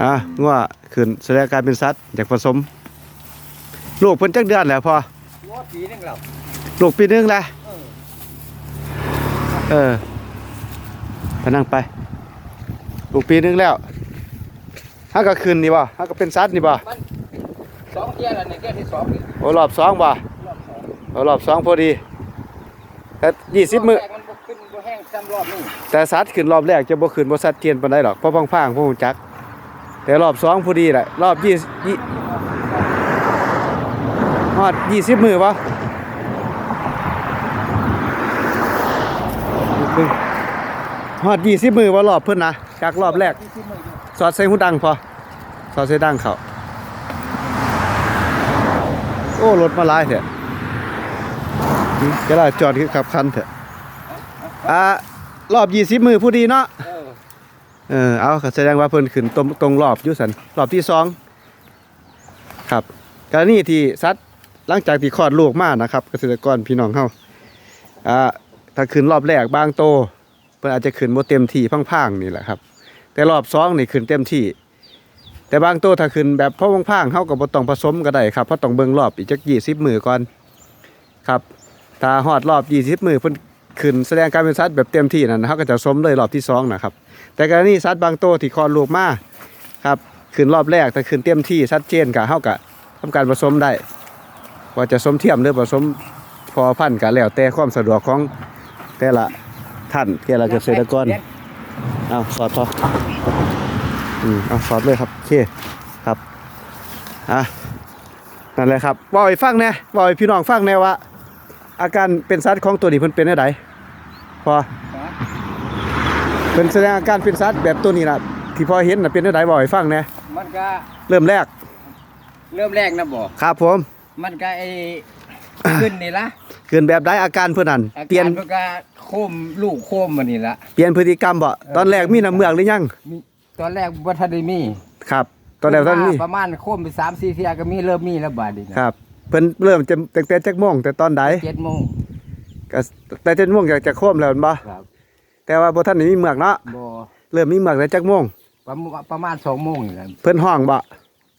อะงัวขึ้นแสดงการเป็นสัตว์อยากผสม ลูกเพิ่นจักเดือนแล้วพอว่าปีนึงแล้วลูกปีนึงแล้วเออเออไปนั่งไปลูกปีนึงแล้วฮักก็ขึ้นนี่บ่ฮักก็เป็นสัตว์นี่บ่มันสองเที่ยแล้วนี่เที่ยที่สองนี่โอ้รอบสองบ่รอบสองโอ้รอบสองพอดีแต่ยี่สิบมื้อรบแรกมันบ่ขึ้นบ่แห้งซ้ำรอบนี้แต่สัตว์ขึ้นรอบแรกจะบ่ขึ้นบ่สัตว์เทียนปานใดหรอกเพราะพังๆพวกฮู้จัก แต่รอบสองพอดีแหละรอบยี่ยี่ฮอดยี่สิบมือบ่ฮอดยี่สิบมือบ่รอบเพิ่นนะจากรอบแรก สอดใส่หูดังพอ สอดใส่ดังเขาโอ้รถมาลายเถอะจะได้จอดขับคันเถอะอ่ารอบยี่สิบมือผู้ดีเนาะ เออเอาแสดงว่าเพิ่นขึ้นตรงตรงรอบยุสันรอบที่สองครับกรณีที่สัตว์หลังจากที่คลอดลูกมานะครับเกษตรกรพี่น้องเฮาอ่าถ้าขึ้นรอบแรกบางโตเพิ่นอาจจะขึ้นบ่เต็มที่พังๆนี่แหละครับ แต่รอบสองนี่ขึ้นเต็มที่ แต่บางโตถ้าขึ้นแบบพ่อพังๆเฮาก็บ่ต้องผสมก็ได้ครับเพราะต้องเบิ่งรอบอีกจัก20มื้อก่อนครับถ้าฮอดรอบ20มื้อเพิ่น ขึ้นแสดงการเป็นสัตว์แบบเต็มที่นั่นเฮาก็จะสมเลยรอบที่สองนะครับแต่กรณีสัตว์บางตัวที่คลอดลูกมาครับขึ้นรอบแรกแต่ขึ้นเต็มที่ชัดเจนกับเฮาก็ทำการผสมได้ ว่าจะสมเทียมหรือผสมพอพันธุ์ก็แล้วแต่ความสะดวกของแต่ละท่านแต่ละเกษตรกรเอาสอดพออืมเอาสอดเลยครับโอเคครับอะนั่นแหละครับบอกให้ฟังแหน่บอกให้พี่น้องฟังแหน่ว่า อาการเป็นสัตว์ของตัวนี้เพิ่นเป็นได้ไดพอเป็นแสดงอาการเป็นสัตว์แบบตัวนี้นะที่พอเห็นนะเป็นได้ไดบ่อยฟังแหนะมันก็เริ่มแรกเริ่มแรกนะบ่ครับผม มันก็ไอ้ขึ้นนี่ละเกินแบบได้อาการเพื่อนนั่นอาเปลี่ยนการมันก็โคมลูกโคมมันนี่ละเปลี่ยนพฤติกรรมบ่ตอนแรกมีน้ำเมือกหรือยังมีตอนแรกบ่ทันได้มีครับ ตอนแรกตอนนี้ประมาณโคมไป3-4เที่ยก็มีเริ่มมีแล้วบาดนี้นะครับ เพิ่นเริ่มจะตั้งแต่จักโมงแต่ตอนใด7โมงก็แต่เจ็ดโมงอยากจะโค้มแล้วแม่นบ่ครับแต่ว่าบ่ทันได้มีเมือกเนาะบ่เริ่มมีเมือกแต่จักโมงประมาณประมาณ2โมงนี่แหละเพิ่นห้องบ่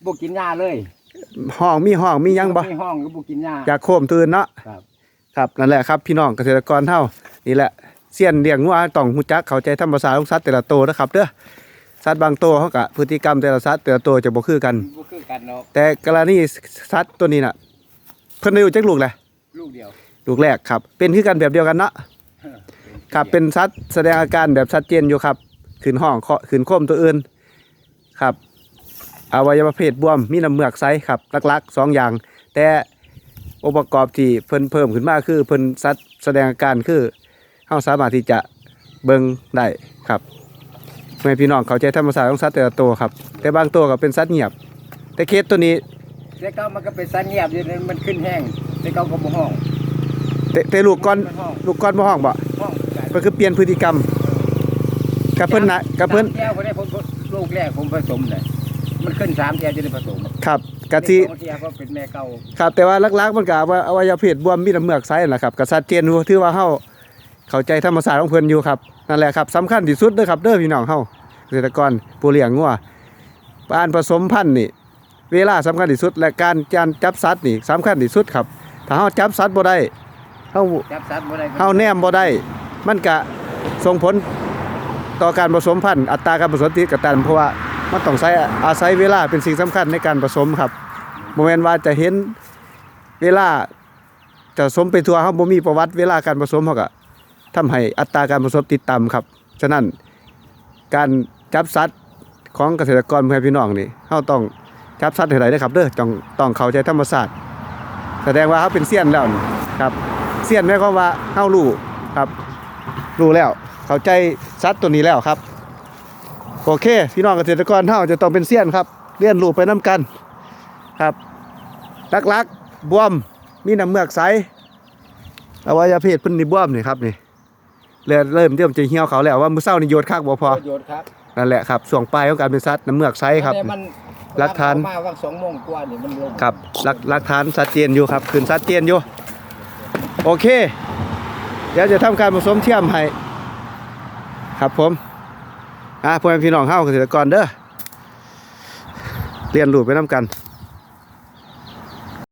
บ่กินหญ้าเลยห้องมีห้องมีหยังบ่มีห้องก็บ่กินหญ้าอยากโค้มตื่นเนาะครับ ครับนั่นแหละครับ พี่น้องเกษตรกรเฮานี่แหละเสี้ยนเลี้ยงงัวต้องฮู้จักเข้าใจธรรมชาติของสัตว์แต่ละตัวนะครับเด้อสัตว์บางตัวเขาก็พฤติกรรมแต่ละสัตว์แต่ละตัวจะบ่คือกันบ่คือกันเนาะแต่กรณีสัตว์ตัวนี้น่ะ เพิ่นได้รู้จักลูกแหละลูกเดียวลูกแรกครับ เป็นคือกันแบบเดียวกันเนาะครับเป็นสัตว์แสดงอาการแบบชัดเจนอยู่ครับขืนห้องเคาะขืนโคมตัวอื่นครับอวัยวะเพศบวมมีน้ำเมือกไซครับหลักๆสองอย่าง แต่องค์ประกอบที่เพิ่นเพิ่มขึ้นมาคือเพิ่นสัตว์แสดงอาการคือเฮาสามารถที่จะเบิ่งได้ครับแม่พี่น้องเข้าใจธรรมชาติของสัตว์แต่ละตัวครับ แต่บางตัวก็เป็นสัตว์เงียบ แต่เคสตัวนี้ แต่เก่ามันก็เป็นสันเงียบอยู่นั่นมันขึ้นแห้งแต่เก่าก็บ่ห้องแต่แต่ลูกก่อนมันห้องลูกก่อนบ่ห้องบ่ห้องกันก็คือเปลี่ยนพฤติกรรมกับเพิ่นนะกับเพิ่นสามแก้วคนนี้ผมลูกแรกผมผสมเลยมันขึ้นสามแก้วจะได้ผสมครับกะที่สองเที่ยก็เป็นแม่เก่าครับ แต่ว่าหลักๆมันก็ว่าอวัยวะเพศบวมมีน้ำเมือกไซนั่นแหละครับก็ชัดเจนอยู่ถือว่าเฮาเข้าใจธรรมชาติของเพิ่นอยู่ครับนั่นแหละครับสำคัญที่สุดเด้อครับเด้อพี่น้องเฮาเกษตรกรผู้เลี้ยงงัวการผสมพันธุ์นี่ เวลาสำคัญที่สุด และการการจับสัตว์นี่สำคัญที่สุดครับ ถ้าเฮาจับสัตว์บ่ได้เฮาจับสัตว์บ่ได้เฮาแนมบ่ได้ มันก็ส่งผลต่อการผสมพันธุ์อัตราการผสมติดกับตันเพราะว่ามันต้องใช้อาศัยเวลาเป็นสิ่งสำคัญในการผสมครับบ่แม่นว่าจะเห็นเวลาจะสมไปทั่วเฮาบ่มีประวัติเวลาการผสมเฮาก็ทำให้อัตราการผสมติดต่ำครับ ฉะนั้นการจับสัตว์ของเกษตรกรเพื่อนพี่น้องนี่เฮาต้อง จับสัตว์ให้ได้เด้อครับเด้อต้องต้องเข้าใจธรรมชาติแสดงว่าเฮาเป็นเซียนแล้วนี่ครับเสียนหมายความว่าเฮารู้ครับ รู้แล้ว เข้าใจสัตว์ตัวนี้แล้วครับ โอเค พี่น้องเกษตรกรเฮาจะต้องเป็นเสียนครับเรียนรู้ไปน้กันครับลักๆบวมมีน้ำเมือกใสอวัยวะเพศเพิ่นนี่บวมนี่ครับนี่เริ่มเริ่มเริ่มจะเหี่ยวเขาแล้วว่ามื้อเช้านี่โยดคักบ่พอประโยชน์ครับนั่นแหละครับช่วงปลายของการเป็นสัตว์น้ำเมือกใสครับอันนี้มัน หลักฐาน มาว่าสองโมงกว่านี่มันลงครับหลักหลักฐานชัดเจนอยู่ครับขึ้นชัดเจนอยู่ โอเค เดี๋ยวจะทำการผสมเทียมให้ครับผมอ่าพ่อแม่พี่น้องเฮาเกษตรกรเด้อเรียนรู้ไปนํกัน